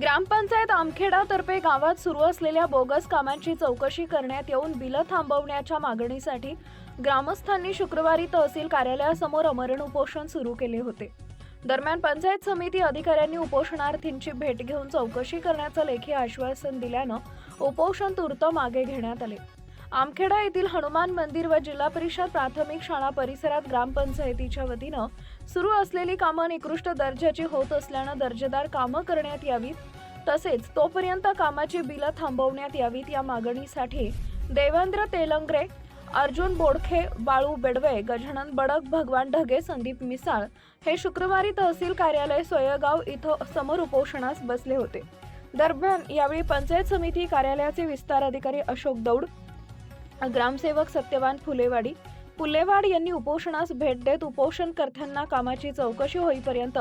ग्रामपंचायत आमखेडातर्फे गावात सुरू असलेल्या बोगस कामांची चौकशी करण्यात येऊन बिलं थांबवण्याच्या मागणीसाठी ग्रामस्थांनी शुक्रवारी तहसील कार्यालयासमोर अमरण उपोषण सुरू केले होते. दरम्यान पंचायत समिती अधिकाऱ्यांनी उपोषणार्थींची भेट घेऊन चौकशी करण्याचं लेखी आश्वासन दिल्यानं उपोषण तूर्त मागे घेण्यात आले. आमखेडा येथील हनुमान मंदिर व जिल्हा परिषद प्राथमिक शाळा परिसरात ग्रामपंचायतीच्या वतीनं सुरू असलेली कामं निकृष्ट दर्जाची होत असल्यानं दर्जेदार कामं करण्यात यावीत. तसेच तोपर्यंत कामाची बिलं थांबवण्यात यावीत. या मागणीसाठी देवेंद्र तेलंगरे अर्जुन बोडखे बाळू बेडवे गजानन बडक भगवान ढगे संदीप मिसाळ हे शुक्रवारी तहसील कार्यालय सोयगाव इथं समोर उपोषणास बसले होते. दरम्यान यावेळी पंचायत समिती कार्यालयाचे विस्तार अधिकारी अशोक दौड ग्रामसेवक सत्यवान फुलेवाडी. फुलेवाड यांनी उपोषणास भेट देत उपोषणकर्त्यांना कामाची चौकशी होईपर्यंत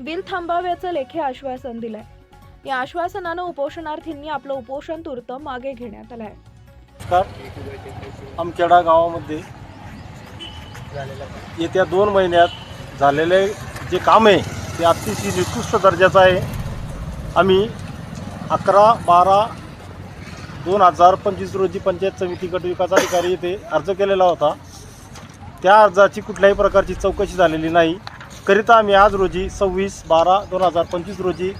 बिल थांबाव्याचं लेखी आश्वासन दिलंय. या आश्वासनानं उपोषणार्थींनी आपलं उपोषण तूर्त मागे घेण्यात आलंय. नमस्कार. आमखेडा गावामध्ये येत्या दोन महिन्यात झालेले जे काम आहे ते अतिशय निकृष्ट दर्जाचं आहे. आम्ही अकरा बारा दोन हजार पंचवीस रोजी पंचायत समिती गट विकास अधिकारी येथे अर्ज केलेला होता. त्या अर्जाची कुठल्याही प्रकारची चौकशी झालेली नाही. करिता आम्ही आज रोजी सव्वीस बारा दोन हजार पंचवीस रोजी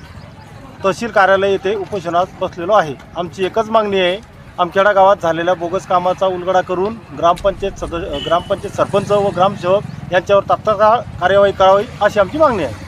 तहसील कार्यालय येथे उपोषणात बसलेलो आहे. आमची एकच मागणी आहे. आमखेडा गावात झालेल्या बोगस कामाचा उलगडा करून ग्रामपंचायत सदस्य ग्रामपंचायत सरपंच व ग्रामसेवक यांच्यावर तात्काळ कार्यवाही करावी अशी आमची मागणी आहे.